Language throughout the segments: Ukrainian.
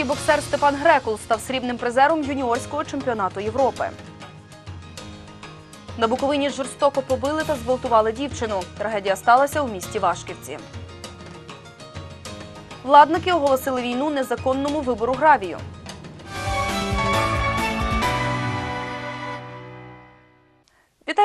Київський боксер Степан Грекул став срібним призером юніорського чемпіонату Європи. На Буковині жорстоко побили та зґвалтували дівчину. Трагедія сталася у місті Вашківці. Владники оголосили війну незаконному вибору гравію.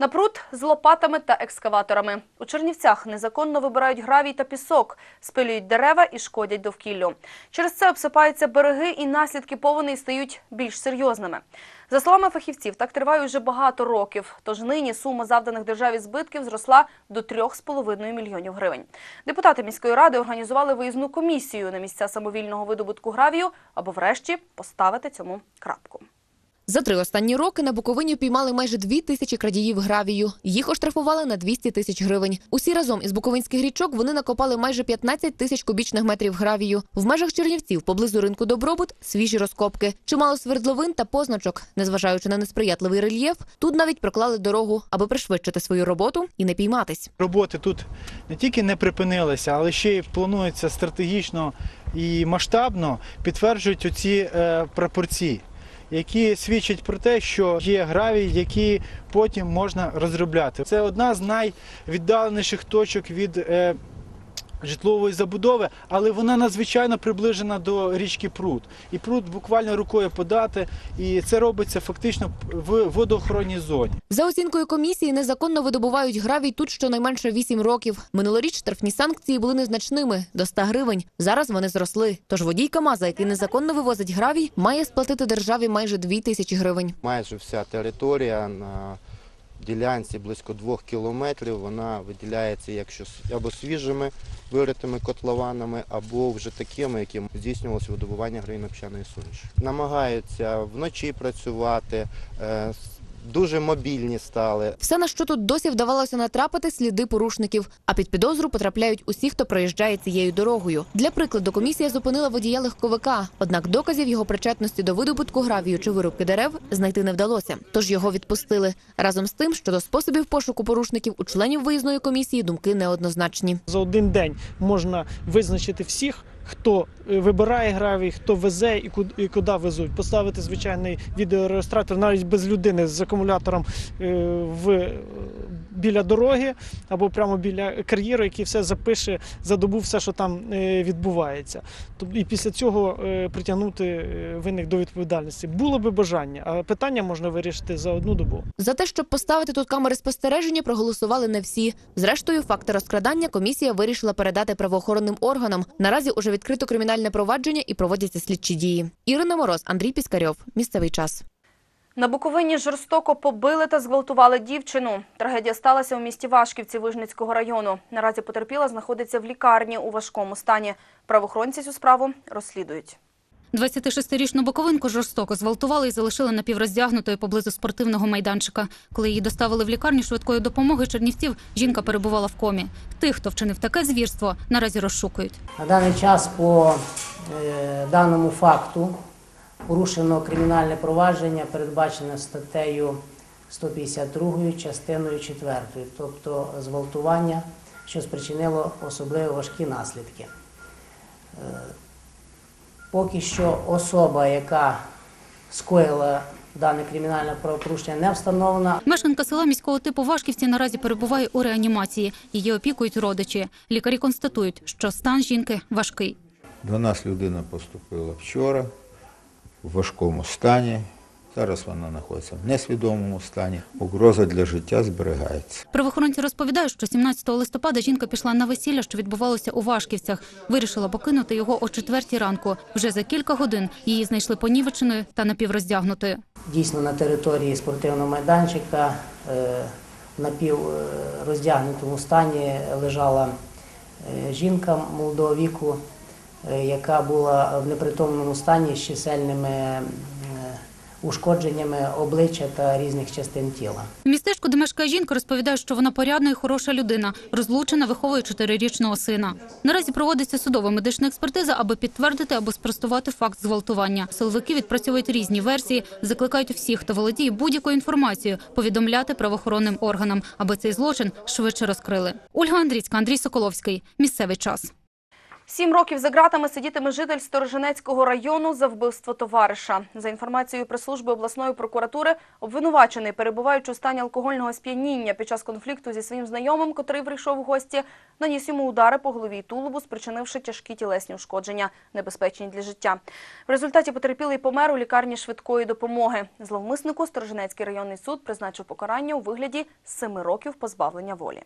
На пруд з лопатами та екскаваторами. У Чернівцях незаконно вибирають гравій та пісок, спилюють дерева і шкодять довкіллю. Через це обсипаються береги і наслідки повені стають більш серйозними. За словами фахівців, так триває вже багато років. Тож нині сума завданих державі збитків зросла до 3,5 мільйонів гривень. Депутати міської ради організували виїзну комісію на місця самовільного видобутку гравію, аби врешті поставити цьому крапку. За три останні роки на Буковині піймали майже дві тисячі крадіїв гравію. Їх оштрафували на 200 тисяч гривень. Усі разом із буковинських річок вони накопали майже 15 тисяч кубічних метрів гравію. В межах Чернівців, поблизу ринку Добробут, свіжі розкопки. Чимало свердловин та позначок. Незважаючи на несприятливий рельєф, тут навіть проклали дорогу, аби пришвидшити свою роботу і не пійматись. Роботи тут не тільки не припинилися, але ще й плануються стратегічно і масштабно підтверджують оці е, прапорці, які свідчать про те, що є гравій, які потім можна розробляти. Це одна з найвіддаленіших точок від. Житлової забудови, але вона надзвичайно приближена до річки Пруд. І пруд буквально рукою подати, і це робиться фактично в водоохоронній зоні. За оцінкою комісії, незаконно видобувають гравій тут щонайменше 8 років. Минулоріч штрафні санкції були незначними до 100 гривень. Зараз вони зросли. Тож водій КАМАЗа, який незаконно вивозить гравій, має сплатити державі майже 2 тисячі гривень. Майже вся територія на ділянці близько двох кілометрів вона виділяється якщо або свіжими виритими котлованами, або вже такими, яким здійснювалося видобування гринопчаної суміші. Намагаються вночі працювати, е, дуже мобільні стали. Все, на що тут досі вдавалося натрапити сліди порушників. А під підозру потрапляють усі, хто проїжджає цією дорогою. Для прикладу, комісія зупинила водія легковика. Однак доказів його причетності до видобутку гравію чи вирубки дерев знайти не вдалося. Тож його відпустили. Разом з тим, щодо способів пошуку порушників у членів виїзної комісії думки неоднозначні. За один день можна визначити всіх, хто е, вибирає гравій, хто везе і куди, куди везуть. Поставити звичайний відеореєстратор навіть без людини з акумулятором е, в, е, біля дороги або прямо біля кар'єру, який все запише за добу, все, що там відбувається. Тобто, і після цього притягнути винних до відповідальності. Було би бажання, а питання можна вирішити за одну добу. За те, щоб поставити тут камери спостереження, проголосували не всі. Зрештою, факти розкрадання комісія вирішила передати правоохоронним органам. Наразі уже відкрито кримінальне провадження і проводяться слідчі дії. Ірина Мороз, Андрій Піскарьов. Місцевий час. На Буковині жорстоко побили та зґвалтували дівчину. Трагедія сталася у місті Вашківці Вижницького району. Наразі потерпіла знаходиться в лікарні у важкому стані. Правоохоронці цю справу розслідують. 26-річну боковинку жорстоко зґвалтували і залишили напівроздягнутою поблизу спортивного майданчика. Коли її доставили в лікарню швидкої допомоги Чернівців, жінка перебувала в комі. Тих, хто вчинив таке звірство, наразі розшукують. На даний час по е, даному факту порушено кримінальне провадження, передбачене статтею 152 частиною 4, тобто зґвалтування, що спричинило особливо важкі наслідки. Поки що особа, яка скоїла дане кримінальне правопорушення, не встановлена, Мешканка села міського типу Вашківці наразі перебуває у реанімації. Її опікують родичі. Лікарі констатують, що стан жінки важкий. До нас людина поступила вчора в важкому стані. Зараз вона знаходиться в несвідомому стані. Угроза для життя зберігається. Правоохоронці розповідають, що 17 листопада жінка пішла на весілля, що відбувалося у Вашківцях. Вирішила покинути його о четвертій ранку. Вже за кілька годин її знайшли понівеченою та напівроздягнутою. Дійсно, на території спортивного майданчика е, в напівроздягнутому стані лежала е, жінка молодого віку, е, яка була в непритомному стані з чисельними е, ушкодженнями обличчя та різних частин тіла. В містечку, де мешкає жінка, розповідає, що вона порядна і хороша людина, розлучена, виховує чотирирічного сина. Наразі проводиться судова медична експертиза, аби підтвердити або спростувати факт зґвалтування. Силовики відпрацьовують різні версії, закликають всіх, хто володіє будь-якою інформацією, повідомляти правоохоронним органам, аби цей злочин швидше розкрили. Ольга Андрійська, Андрій Соколовський. Місцевий час. Сім років за ґратами сидітиме житель Сторожинецького району за вбивство товариша. За інформацією прес-служби обласної прокуратури, обвинувачений, перебуваючи у стані алкогольного сп'яніння під час конфлікту зі своїм знайомим, котрий прийшов у гості, наніс йому удари по голові й тулубу, спричинивши тяжкі тілесні ушкодження, небезпечні для життя. В результаті потерпілий помер у лікарні швидкої допомоги. Зловмиснику Сторожинецький районний суд призначив покарання у вигляді семи років позбавлення волі.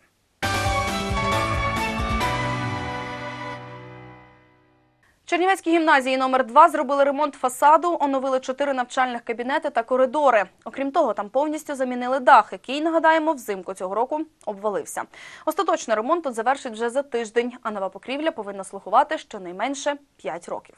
Чернівецькій гімназії номер 2 зробили ремонт фасаду, оновили чотири навчальних кабінети та коридори. Окрім того, там повністю замінили дах, який, нагадаємо, взимку цього року обвалився. Остаточний ремонт тут завершить вже за тиждень, а нова покрівля повинна слугувати щонайменше 5 років.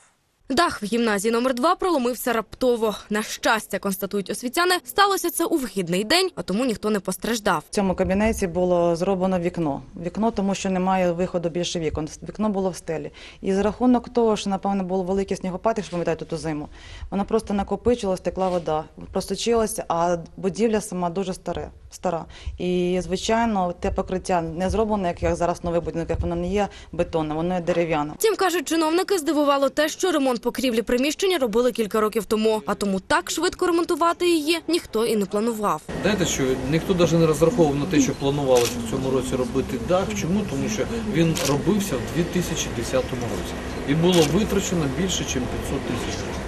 Дах в гімназії номер 2 проломився раптово. На щастя, констатують освітяни, сталося це у вихідний день, а тому ніхто не постраждав. В цьому кабінеті було зроблено вікно. Вікно, тому що немає виходу більше вікон. Вікно було в стелі. І за рахунок того, що напевно було великий снігопад, якщо пам'ятаєте ту зиму, вона просто накопичилась, текла вода, просочилася, а будівля сама дуже старе, стара. І звичайно, те покриття не зроблено, як, зараз новий будинок, як воно не є бетонне, воно є дерев'яне. Втім, кажуть, чиновники здивувало те, що ремонт покрівлі приміщення робили кілька років тому, а тому так швидко ремонтувати її ніхто і не планував. Знаєте, що ніхто навіть не розраховував на те, що планувалося в цьому році робити дах. Чому? Тому що він робився в 2010 році і було витрачено більше, ніж 500 тисяч гривень.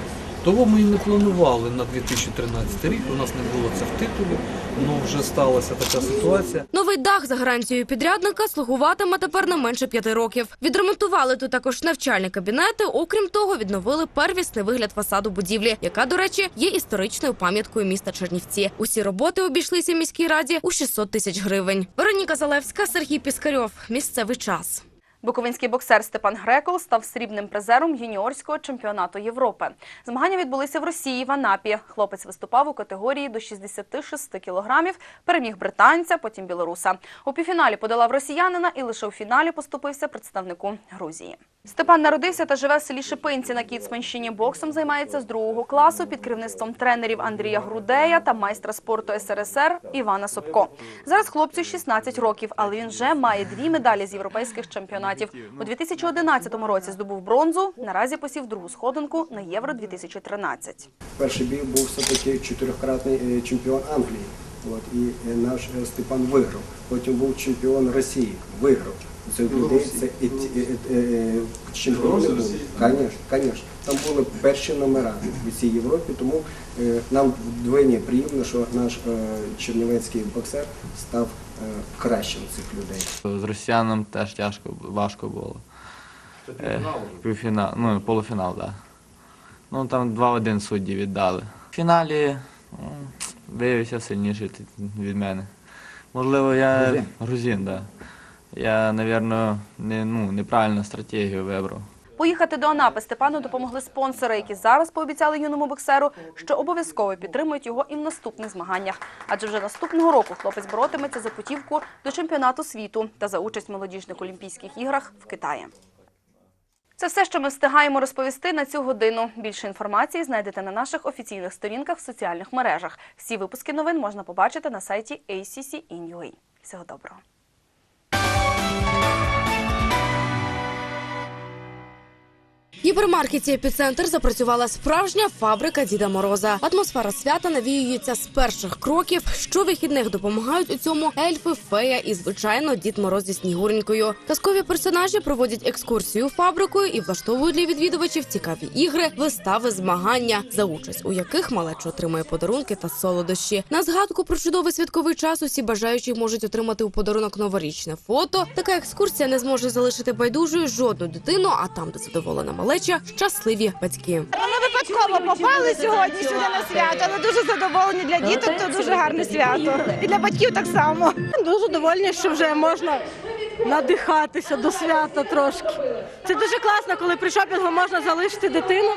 Того ми і не планували на 2013 рік. У нас не було це в титулі, але вже сталася така ситуація. Новий дах за гарантією підрядника слугуватиме тепер не менше п'яти років. Відремонтували тут також навчальні кабінети. Окрім того, відновили первісний вигляд фасаду будівлі, яка, до речі, є історичною пам'яткою міста Чернівці. Усі роботи обійшлися міській раді у 600 тисяч гривень. Вероніка Залевська, Сергій Піскарьов. Місцевий час. Буковинський боксер Степан Грекол став срібним призером юніорського чемпіонату Європи. Змагання відбулися в Росії в Анапі. Хлопець виступав у категорії до 66 кілограмів, переміг британця, потім білоруса. У півфіналі подолав росіянина і лише у фіналі поступився представнику Грузії. Степан народився та живе в селі Шипинці на Кіцманщині. Боксом займається з другого класу під керівництвом тренерів Андрія Грудея та майстра спорту СРСР Івана Собко. Зараз хлопцю 16 років, але він вже має дві медалі з європейських чемпіонатів. У 2011 році здобув бронзу. Наразі посів другу сходинку на Євро 2013. Перший бій був все-таки чотирьохкратний е, чемпіон Англії. От, і е, наш е, Степан виграв. Потім був чемпіон Росії, виграв. Це людей, це чемпіони були. Звісно, звісно. Там були перші номера в цій Європі, тому е, нам вдвоє приємно, що наш е, чернівецький боксер став е, кращим цих людей. З росіянам теж тяжко, важко було. Півфінал, ну, полуфінал, так. Да. Ну там 2-1 судді віддали. В фіналі ну, виявився сильніший від мене. Можливо, я Грузин? грузин, так. Да. Я, мабуть, не, ну, неправильну стратегію вибрав. Поїхати до Анапи Степану допомогли спонсори, які зараз пообіцяли юному боксеру, що обов'язково підтримують його і в наступних змаганнях. Адже вже наступного року хлопець боротиметься за путівку до чемпіонату світу та за участь в молодіжних Олімпійських іграх в Китаї. Це все, що ми встигаємо розповісти на цю годину. Більше інформації знайдете на наших офіційних сторінках в соціальних мережах. Всі випуски новин можна побачити на сайті ACC.in.ua. Всього доброго. Гіпермаркеті «Епіцентр» запрацювала справжня фабрика Діда Мороза. Атмосфера свята навіюється з перших кроків. Щовихідних допомагають у цьому ельфи, фея і, звичайно, Дід Мороз зі Снігуренькою. Казкові персонажі проводять екскурсію фабрикою і влаштовують для відвідувачів цікаві ігри, вистави, змагання, за участь у яких малечо отримує подарунки та солодощі. На згадку про чудовий святковий час усі бажаючі можуть отримати у подарунок новорічне фото. Така екскурсія не зможе залишити байдужою жодну дитину, а там, де задоволена малеча, щасливі батьки. Ми випадково попали сьогодні сюди на свято, але дуже задоволені для діток. то дуже гарне свято. І для батьків так само. Дуже довольні, що вже можна надихатися до свята трошки. Це дуже класно, коли при шопінгу можна залишити дитину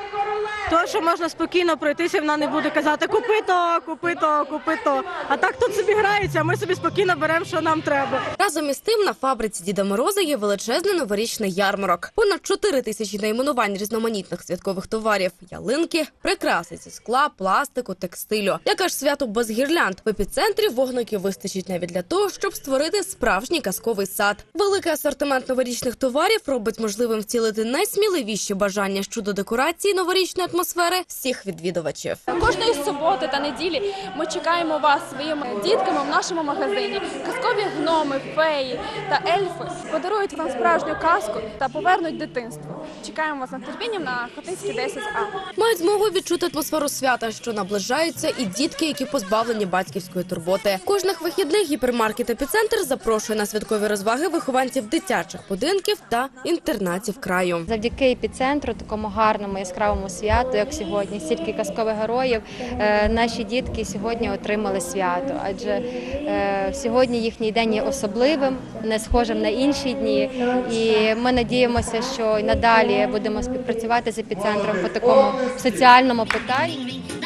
то, що можна спокійно пройтися, вона не буде казати купи то, купи то, купи то. А так тут собі граються, а ми собі спокійно беремо, що нам треба. Разом із тим на фабриці Діда Мороза є величезний новорічний ярмарок. Понад 4 тисячі найменувань різноманітних святкових товарів, ялинки, прикраси зі скла, пластику, текстилю. Яке ж свято без гірлянд? В епіцентрі вогників вистачить навіть для того, щоб створити справжній казковий сад. Великий асортимент новорічних товарів робить можливим втілити найсміливіші бажання щодо декорації новорічної атмосфери всіх відвідувачів. Кожної суботи та неділі ми чекаємо вас своїми дітками в нашому магазині. Казкові гноми, феї та ельфи подарують вам справжню казку та повернуть дитинство. Чекаємо вас на терпінням на Хотинській 10А. Мають змогу відчути атмосферу свята, що наближаються, і дітки, які позбавлені батьківської турботи. Кожних вихідних гіпермаркет епіцентр запрошує на святкові розваги вихованців дитячих будинків та інтернатів краю. Завдяки епіцентру, такому гарному яскравому святу, як сьогодні, стільки казкових героїв, е, наші дітки сьогодні отримали свято. Адже е, сьогодні їхній день є особливим, не схожим на інші дні. І ми надіємося, що й надалі будемо співпрацювати з епіцентром по такому соціальному питанню.